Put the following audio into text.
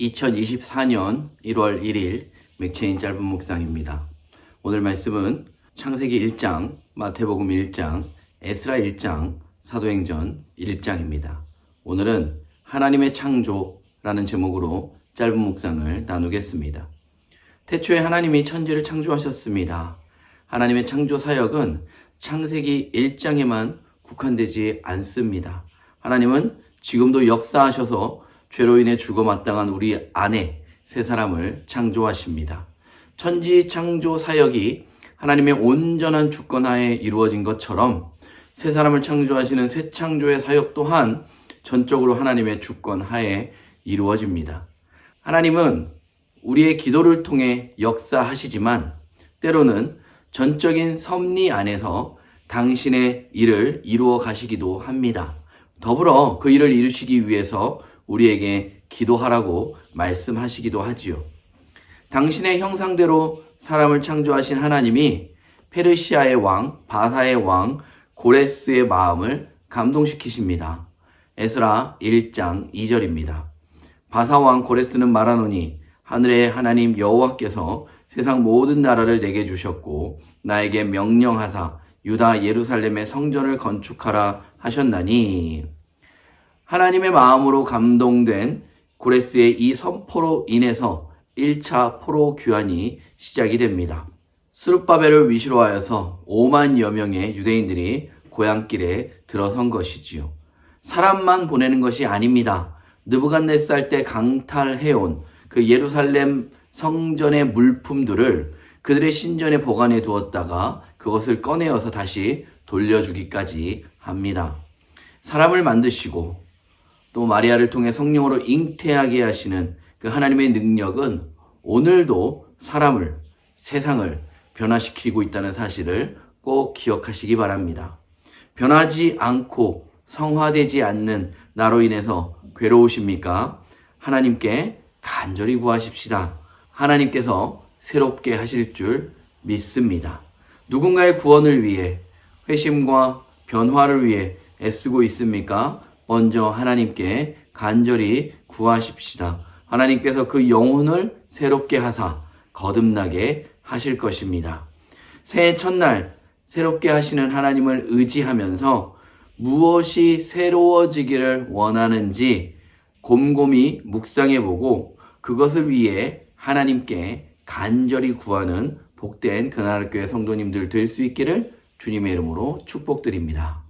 2024년 1월 1일 맥체인 짧은 묵상입니다. 오늘 말씀은 창세기 1장, 마태복음 1장, 에스라 1장, 사도행전 1장입니다. 오늘은 하나님의 창조라는 제목으로 짧은 묵상을 나누겠습니다. 태초에 하나님이 천지를 창조하셨습니다. 하나님의 창조 사역은 창세기 1장에만 국한되지 않습니다. 하나님은 지금도 역사하셔서 죄로 인해 죽어 마땅한 우리 안에 새 사람을 창조하십니다. 천지 창조 사역이 하나님의 온전한 주권하에 이루어진 것처럼 새 사람을 창조하시는 새 창조의 사역 또한 전적으로 하나님의 주권하에 이루어집니다. 하나님은 우리의 기도를 통해 역사하시지만 때로는 전적인 섭리 안에서 당신의 일을 이루어 가시기도 합니다. 더불어 그 일을 이루시기 위해서 우리에게 기도하라고 말씀하시기도 하지요. 당신의 형상대로 사람을 창조하신 하나님이 페르시아의 왕, 바사의 왕, 고레스의 마음을 감동시키십니다. 에스라 1장 2절입니다. 바사 왕 고레스는 말하노니 하늘의 하나님 여호와께서 세상 모든 나라를 내게 주셨고 나에게 명령하사 유다 예루살렘의 성전을 건축하라 하셨나니 하나님의 마음으로 감동된 고레스의 이 선포로 인해서 1차 포로 귀환이 시작이 됩니다. 수르바벨을 위시로 하여서 5만여 명의 유대인들이 고향길에 들어선 것이지요. 사람만 보내는 것이 아닙니다. 느부갓네살 때 강탈해온 그 예루살렘 성전의 물품들을 그들의 신전에 보관해 두었다가 그것을 꺼내어서 다시 돌려주기까지 합니다. 사람을 만드시고 또 마리아를 통해 성령으로 잉태하게 하시는 그 하나님의 능력은 오늘도 사람을, 세상을 변화시키고 있다는 사실을 꼭 기억하시기 바랍니다. 변하지 않고 성화되지 않는 나로 인해서 괴로우십니까? 하나님께 간절히 구하십시다. 하나님께서 새롭게 하실 줄 믿습니다. 누군가의 구원을 위해 회심과 변화를 위해 애쓰고 있습니까? 먼저 하나님께 간절히 구하십시다. 하나님께서 그 영혼을 새롭게 하사 거듭나게 하실 것입니다. 새해 첫날 새롭게 하시는 하나님을 의지하면서 무엇이 새로워지기를 원하는지 곰곰이 묵상해 보고 그것을 위해 하나님께 간절히 구하는 복된 그날교회 성도님들 될 수 있기를 주님의 이름으로 축복드립니다.